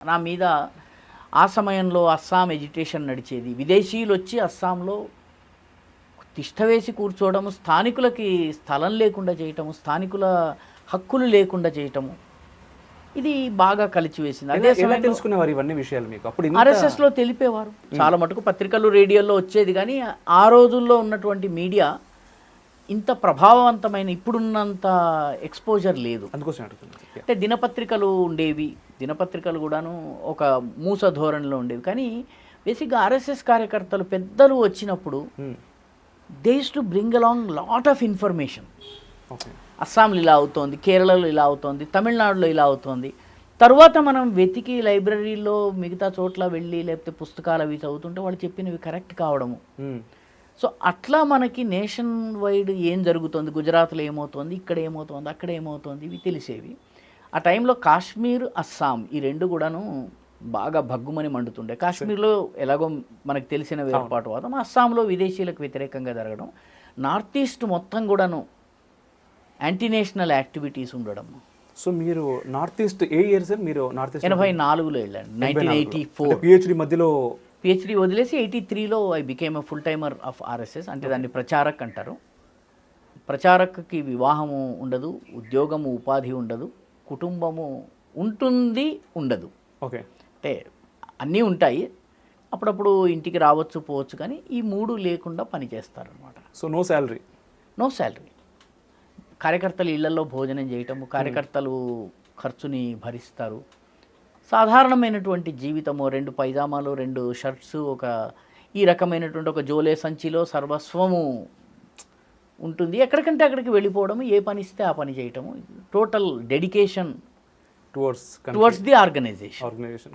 నా మీద ఆ సమయంలో అస్సాం ఎడ్యుటేషన్ నడిచేది. విదేశీయులు వచ్చి అస్సాంలో తిష్ట వేసి కూర్చోవడము స్థానికులకి స్థలం లేకుండా చేయటము స్థానికుల హక్కులు లేకుండా చేయటము ఇది బాగా కలిసి వేసింది అదే తెలుసుకునేవారు ఇవన్నీ విషయాలు మీకు? అప్పుడు ఆర్ఎస్ఎస్లో తెలిపేవారు. చాలా మటుకు పత్రికలు రేడియోలో వచ్చేది. కానీ ఆ రోజుల్లో ఉన్నటువంటి మీడియా ఇంత ప్రభావవంతమైన ఇప్పుడున్నంత ఎక్స్పోజర్ లేదు అందుకోసం అడుగుతున్నాను. అంటే దినపత్రికలు ఉండేవి దినపత్రికలు కూడాను ఒక మూస ధోరణిలో ఉండేవి కానీ బేసిక్గా ఆర్ఎస్ఎస్ కార్యకర్తలు పెద్దలు వచ్చినప్పుడు. These to bring along lot of information. అస్సాంలో ఇలా అవుతోంది కేరళలో ఇలా అవుతోంది తమిళనాడులో ఇలా అవుతోంది తర్వాత మనం వెతికి లైబ్రరీలో మిగతా చోట్ల వెళ్ళి లేకపోతే పుస్తకాలు అవి చదువుతుంటే వాళ్ళు చెప్పినవి కరెక్ట్ కావడము Hmm. సో అట్లా మనకి నేషన్ వైడ్ ఏం జరుగుతుంది? గుజరాత్లో ఏమవుతోంది? ఇక్కడ ఏమవుతోంది? అక్కడ ఏమవుతోంది? ఇవి తెలిసేవి. ఆ టైంలో కాశ్మీర్ అస్సాం ఈ రెండు కూడాను బాగా భగ్గుమని మండుతుండే. కాశ్మీర్లో ఎలాగో మనకు తెలిసిన వేర్పాటువాదం. అస్సాంలో విదేశీయులకు వ్యతిరేకంగా జరగడం. నార్త్ ఈస్ట్ మొత్తం కూడాను యాంటీ నేషనల్ యాక్టివిటీస్ ఉండడం. సో మీరు నార్త్ ఈస్ట్ ఏ ఇయర్ సార్ మీరు నార్త్ ఈస్ట్ ఎనభై నాలుగులో వెళ్ళాను. Nineteen eighty four. పిహెచ్డి మధ్యలో పిహెచ్డి వదిలేసి ఎయిటీ త్రీలో I became a full timer of RSS అంటే దాన్ని ప్రచారక్ అంటారు. ప్రచారక్కి వివాహము ఉండదు ఉద్యోగము ఉపాధి ఉండదు కుటుంబము ఉంటుంది ఉండదు. ఓకే అంటే అన్నీ ఉంటాయి. అప్పుడప్పుడు ఇంటికి రావచ్చు పోవచ్చు కానీ ఈ మూడు లేకుండా పనిచేస్తారనమాట so no salary no salary కార్యకర్తలు ఇళ్ళలో భోజనం చేయటము కార్యకర్తలు ఖర్చుని భరిస్తారు. సాధారణమైనటువంటి జీవితము రెండు పైజామాలు రెండు షర్ట్స్ ఒక ఈ రకమైనటువంటి ఒక జోలే సంచిలో సర్వస్వము ఉంటుంది. ఎక్కడికంటే అక్కడికి వెళ్ళిపోవడం ఏ పని ఇస్తే ఆ పని చేయటము. Total dedication towards towards the organisation organisation